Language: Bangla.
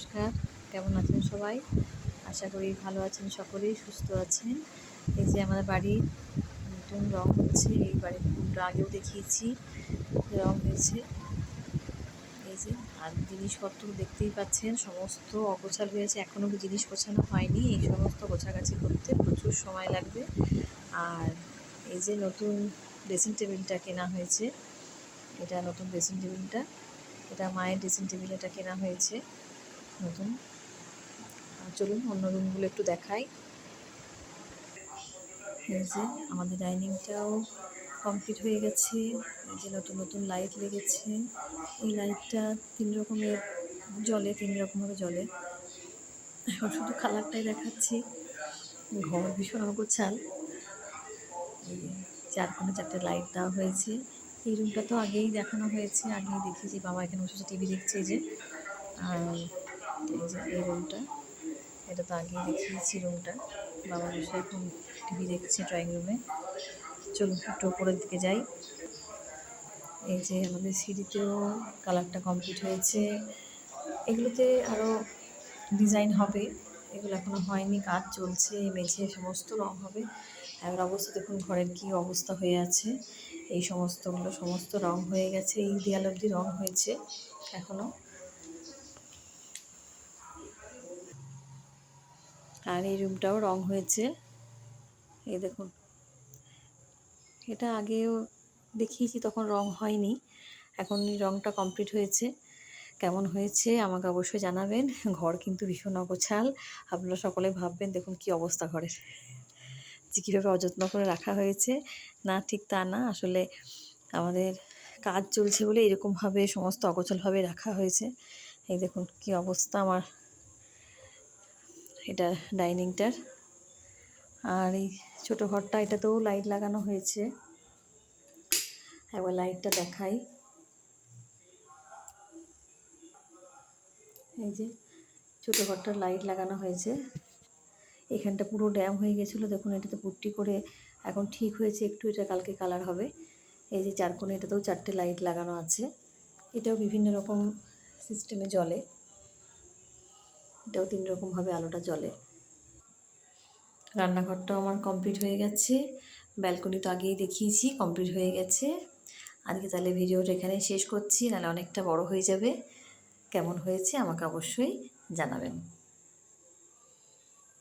নমস্কার, কেমন আছেন সবাই? আশা করি ভালো আছেন সকলেই, সুস্থ আছেন। এই যে আমাদের বাড়ির নতুন রং হচ্ছে, এই বাড়ির পুরোটা আগেও দেখিয়েছি, রং হয়েছে। এই যে, আর জিনিসপত্র দেখতেই পাচ্ছেন, সমস্ত অগোছাল হয়েছে এখনও জিনিস গোছানো হয়নি, এই সমস্ত গোছাগাছি করতে প্রচুর সময় লাগবে। আর এই যে নতুন ড্রেসিং টেবিলটা কেনা হয়েছে, এটা নতুন ড্রেসিং টেবিলটা, এটা মায়ের ড্রেসিং টেবিল এটা কেনা হয়েছে। নতুন। চলুন অন্য রুমগুলো একটু দেখাই। এই যে আমাদের ডাইনিংটাও কমপ্লিট হয়ে গেছে। যে নতুন নতুন লাইট লেগেছে। এই লাইটটা তিন রকমের, জলে, তিন রকমভাবে জলে। এখন শুধু কালারটাই দেখাচ্ছি। ঘর ভীষণ অগোছাল চার কোণে চারটে লাইট দেওয়া হয়েছে। এই রুমটা তো আগেই দেখানো হয়েছে। আগেই দেখিয়েছি বাবা এখানে বসে টিভি দেখছে যে। আর এই যে এই রুমটা এটা তো আগেই দেখিয়েছি রুমটা বাবা বসে এখন টিভি দেখছে ড্রয়িং রুমে চলুন, একটু উপরের দিকে যাই। এই যে আমাদের সিঁড়িতেও কালারটা কমপ্লিট হয়েছে। এগুলোতে আরও ডিজাইন হবে। এগুলো এখনও হয়নি, কাজ চলছে, মেঝে সমস্ত রং হবে। এবার অবস্থা দেখুন, ঘরের কী অবস্থা হয়ে আছে। এই সমস্তগুলো, সমস্ত রং হয়ে গেছে, এই দেয়াল অবধি রং হয়েছে এখনও আর এই রুমটাও রং হয়েছে। এই দেখুন। এটা আগেও দেখিয়েছি, তখন রং হয়নি। এখন রংটা কমপ্লিট হয়েছে। কেমন হয়েছে আমাকে অবশ্যই জানাবেন। ঘর কিন্তু ভীষণ অগোছাল। আপনারা সকলে ভাববেন, দেখুন কি অবস্থা ঘরের। যে কীভাবে অযত্ন করে রাখা হয়েছে। না, ঠিক তা না। আসলে আমাদের কাজ চলছে বলে এরকমভাবে, সমস্ত অগোছলভাবে রাখা হয়েছে। এই দেখুন কি অবস্থা আমার এটা ডাইনিংটার। আর এই ছোটো ঘরটা, এটাতেও লাইট লাগানো হয়েছে। একবার লাইটটা দেখাই। এই যে ছোটো ঘরটার লাইট লাগানো হয়েছে। এখানটা পুরো ড্যাম হয়ে গেছিল, দেখুন এটাতে পুট্টি করে এখন ঠিক হয়েছে, একটু এটা কালকে কালার হবে। এই যে চার কোণে এটাতেও চারটে লাইট লাগানো আছে। এটাও বিভিন্ন রকম সিস্টেমে জ্বলে এটাও তিন রকমভাবে আলোটা জ্বলে। রান্নাঘরটাও আমার কমপ্লিট হয়ে গেছে। ব্যালকনি তো আগেই দেখিয়েছি, কমপ্লিট হয়ে গেছে। আজকে তাহলে ভিডিওটা এখানে শেষ করছি, নাহলে অনেকটা বড় হয়ে যাবে। কেমন হয়েছে আমাকে অবশ্যই জানাবেন।